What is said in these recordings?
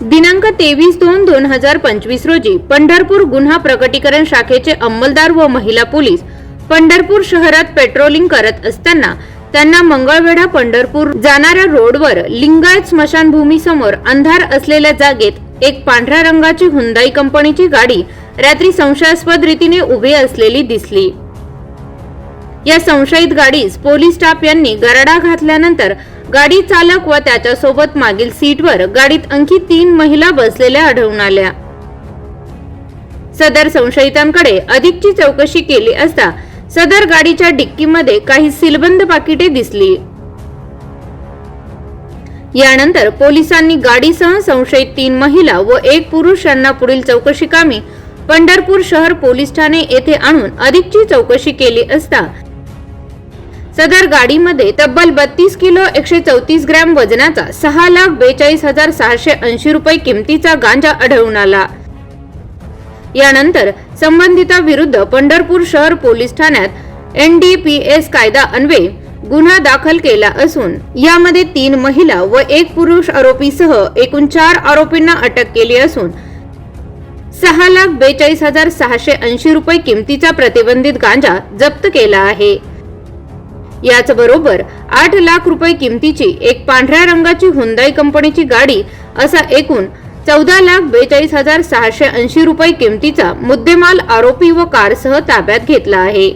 दिनांक तेवीस दोन दोन हजार पंचवीस रोजी पंढरपूर गुन्हा प्रकटीकरण शाखेचे अंमलदार व महिला पोलीस पंढरपूर शहरात पेट्रोलिंग करत असताना त्यांना मंगळवेढा पंढरपूर जाणाऱ्या रोडवर लिंगायत स्मशानभूमीसमोर अंधार असलेल्या जागेत एक पांढऱ्या रंगाची हुंदाई कंपनीची गाडी रात्री संशयास्पद रीतीने उभी असलेली दिसली. या संशयित गाडीस पोलीस स्टाफ यांनी गरडा घातल्यानंतर गाडी चालक व त्याच्यासोबत मागील सीटवर गाडीत आणखी तीन महिला बसलेल्या आढळून आल्या. सदर संशयितांकडे अधिकची चौकशी केली असता सदर गाडीच्या डिक्कीमध्ये काही सीलबंद पाकिटे दिसली. यानंतर पोलिसांनी गाडीसह संशयित तीन महिला व एक पुरुष यांना पुढील चौकशी कामी पंढरपूर शहर पोलीस ठाणे येथे आणून अधिकची चौकशी केली असता सदर गाडीमध्ये तब्बल बत्तीस किलो एकशे चौतीस ग्रॅम वजनाचा सहा लाख बेचाळीस हजार सहाशे ऐंशी रुपये किमतीचा गांजा आढळून आला. यानंतर संबंधिताविरुद्ध पंढरपूर शहर पोलीस ठाण्यात एन डी पी एस कायदा अन्वये गुन्हा दाखल केला असून यामध्ये तीन महिला व एक पुरुष आरोपीसह एकूण चार आरोपींना अटक केली असून सहा लाख बेचाळीस हजार सहाशे ऐंशी रुपये किमतीचा प्रतिबंधित गांजा जप्त केला आहे. याचबरोबर आठ लाख रुपये किमतीची एक पांढऱ्या रंगाची हुंदाई कंपनीची गाडी असा एकूण चौदा लाख बेचाळीस हजार सहाशे ऐंशी रुपये किमतीचा मुद्देमाल आरोपी व कारसह ताब्यात घेतला आहे.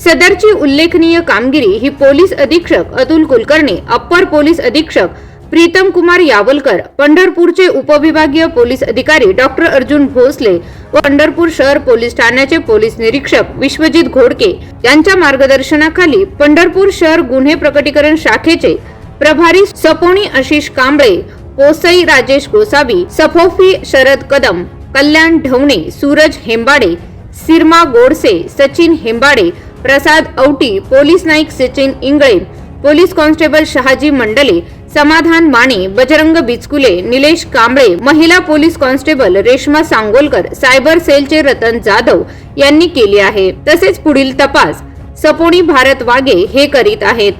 सदरची उल्लेखनीय कामगिरी ही पोलीस अधीक्षक अतुल कुलकर्णी अप्पर पोलीस अधीक्षक प्रीतम कुमार यावलकर पंढरपूरचे उपविभागीय पोलीस अधिकारी डॉक्टर अर्जुन भोसले व पंढरपूर शहर पोलीस ठाण्याचे पोलीस निरीक्षक विश्वजित घोडके यांच्या मार्गदर्शनाखाली पंढरपूर शहर गुन्हे प्रकटीकरण शाखेचे प्रभारी सपोणी आशिष कांबळे पोसई Rajesh Gosavi सफोफी Sharad Kadam Kalyan Dhavane Suraj Hembade Sirma Godse Sachin Hembade Prasad Auti police naik Sachin Ingale police constable Shahaji Mandale Samadhan Mane Bajrang Bichkule Nilesh Kamble महिला police constable Reshma Sangolkar cyber सेलचे रतन जाधव यांनी केली आहे. तसेच पुढील तपास सपोणी भारत वागे हे करीत आहेत.